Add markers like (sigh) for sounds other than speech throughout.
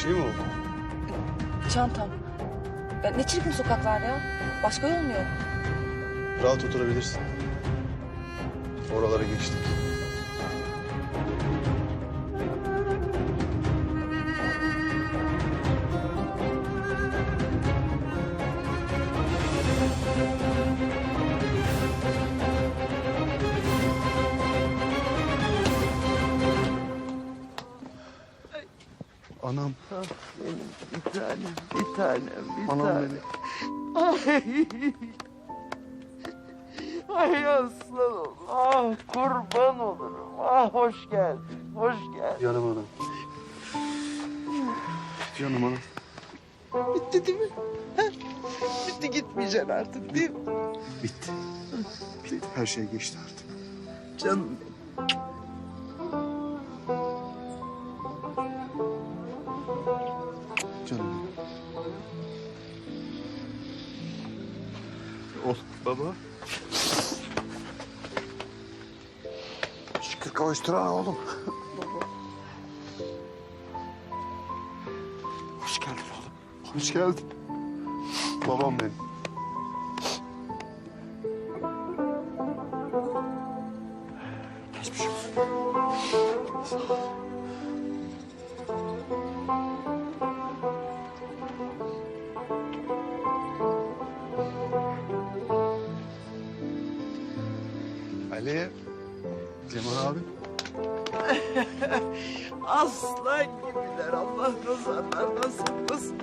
şey mi oldu? Çantam. Ya ne çirkin sokaklar ya. Başka yol mu yok? Rahat oturabilirsin. Oralara geçtik. Anam, Bir tanem, bir tanem, bir anam tanem. benim. Ay. Ay aslan ol. Ah kurban olurum. Ah hoş geldin, hoş geldin. Canım anam. Canım anam. Bitti değil mi? Ha? Bitti gitmeyeceksin artık değil mi? Bitti. Bitti. Her şey geçti artık. Canım benim. Baba. Şükür kavuşturan oğlum. Baba. Hoş geldin oğlum. Hoş geldin. Babam benim. Ali. Cemal abi. (laughs) Aslan gibiler Allah nazarlardan saklasın.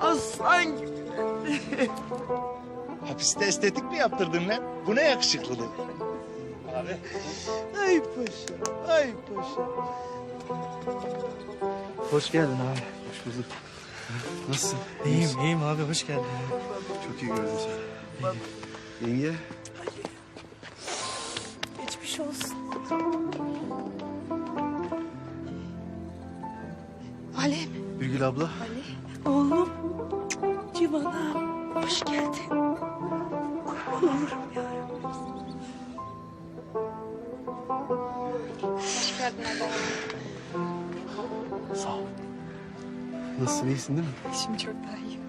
Aslan gibiler. (laughs) Hapiste estetik mi yaptırdın lan? Bu ne yakışıklılık? Ay paşa, ay paşa. Hoş geldin abi. Hoş bulduk. Nasılsın? İyiyim, iyiyim abi. Hoş geldin. Çok iyi gördüm seni. Yenge. Geçmiş olsun. Alem. Birgül abla. Oğlum. Civan'ım. Hoş geldin. Kurban olurum yarabbim. Hoş geldin Sağ ol. Nasılsın? iyisin değil mi? Şimdi çok daha iyiyim.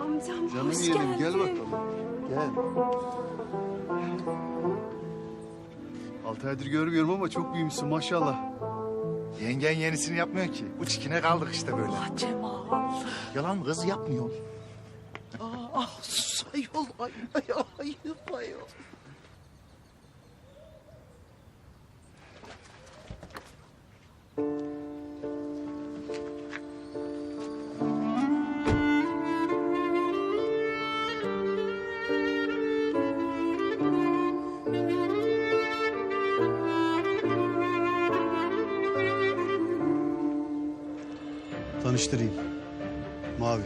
Amcam Canım hoş yeğenim geldin. gel bakalım. Gel. Altı aydır görmüyorum ama çok büyümüşsün maşallah. Yengen yenisini yapmıyor ki. Bu çikine kaldık işte böyle. Ah Cemal. Yalan kız yapmıyor. Ah, ah sus ayol, ay, ay. Tanıştırayım. Mavi.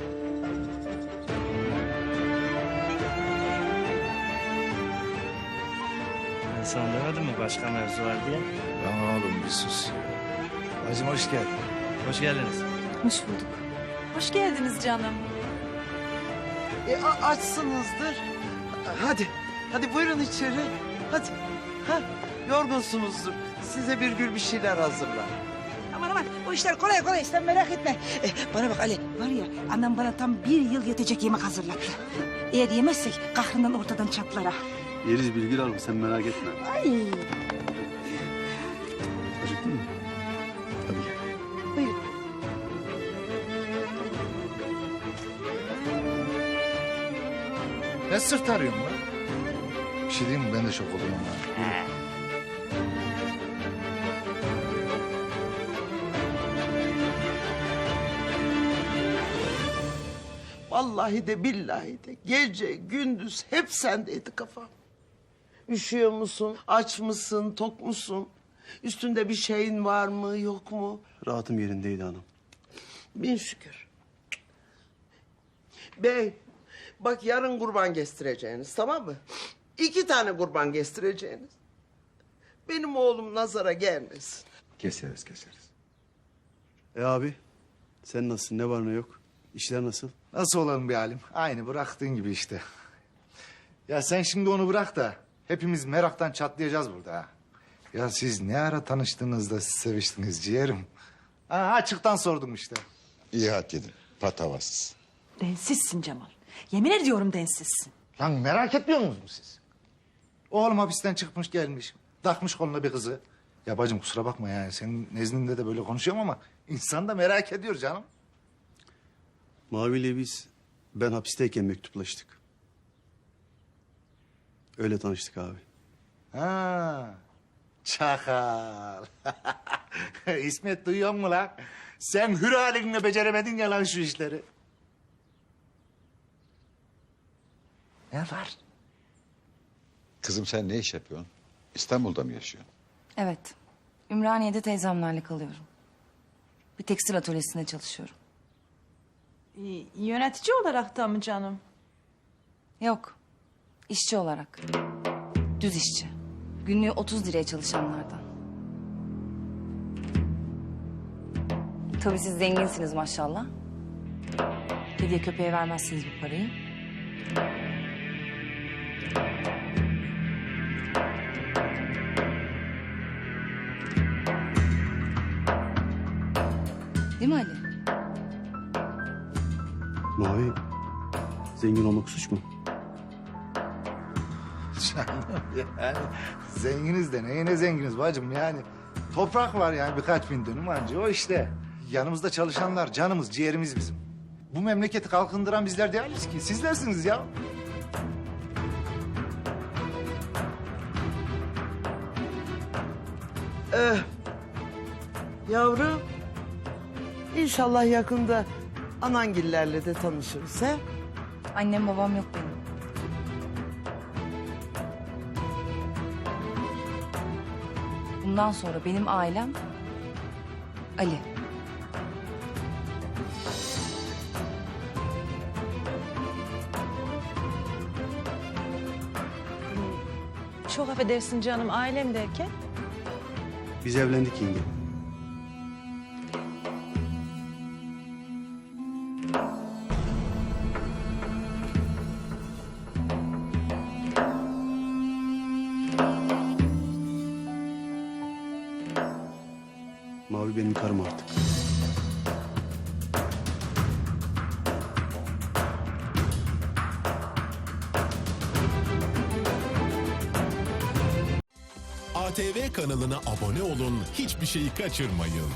Ben sana demedim mi başka mevzu var diye? Lan oğlum bir sus. Bacım hoş geldin. Hoş geldiniz. Hoş bulduk. Hoş geldiniz canım. E, a- açsınızdır. Hadi, hadi buyurun içeri. Hadi. Ha, yorgunsunuzdur. Size bir gül bir şeyler hazırlar. Aman aman o işler kolay kolay sen merak etme. Eh, bana bak Ali var ya annem bana tam bir yıl yetecek yemek hazırlattı. Eğer yemezsek kahrından ortadan çatlar ha. Yeriz Birgül abla sen merak etme. Ay. Acıktın mı? Hadi gel. Buyurun. Ne sırt arıyorsun lan? Bir şey diyeyim mi? Ben de şok oldum ama. Vallahi de billahi de gece gündüz hep sendeydi kafam. Üşüyor musun? Aç mısın? Tok musun? Üstünde bir şeyin var mı? Yok mu? Rahatım yerindeydi hanım. Bin şükür. Bey, bak yarın kurban kestireceğiniz tamam mı? İki tane kurban kestireceğiniz. Benim oğlum nazara gelmesin. Keseriz keseriz. E abi sen nasılsın? Ne var ne yok? İşler nasıl? Nasıl olalım bir halim? Aynı bıraktığın gibi işte. Ya sen şimdi onu bırak da hepimiz meraktan çatlayacağız burada ha. Ya siz ne ara tanıştınız da seviştiniz ciğerim? Ha, açıktan sordum işte. İyi hak edin. Patavatsız. Densizsin Cemal. Yemin ediyorum densizsin. Lan merak etmiyor musunuz siz? Oğlum hapisten çıkmış gelmiş. Takmış koluna bir kızı. Ya bacım kusura bakma yani senin nezdinde de böyle konuşuyorum ama insan da merak ediyor canım. Mavi ile biz ben hapisteyken mektuplaştık. Öyle tanıştık abi. Ha. Çakal. (laughs) İsmet duyuyor musun lan? Sen hür halinle beceremedin ya lan şu işleri. Ne var? Kızım sen ne iş yapıyorsun? İstanbul'da mı yaşıyorsun? Evet. Ümraniye'de teyzemlerle kalıyorum. Bir tekstil atölyesinde çalışıyorum. Y- Yönetici olarak da mı canım? Yok. işçi olarak. Düz işçi. Günlüğü 30 liraya çalışanlardan. Tabii siz zenginsiniz maşallah. Kediye köpeğe vermezsiniz bu parayı. Değil mi Ali? Mavi zengin olmak suç mu? Canım (laughs) yani zenginiz de neyine zenginiz bacım yani. Toprak var yani birkaç bin dönüm anca o işte. Yanımızda çalışanlar canımız ciğerimiz bizim. Bu memleketi kalkındıran bizler değiliz ki sizlersiniz ya. Yavrum. İnşallah yakında anangillerle de tanışırız he? Annem babam yok benim. Bundan sonra benim ailem Ali. Çok affedersin canım ailem derken. Biz evlendik yenge. Mavi benim karım artık. ATV kanalına abone olun, hiçbir şeyi kaçırmayın.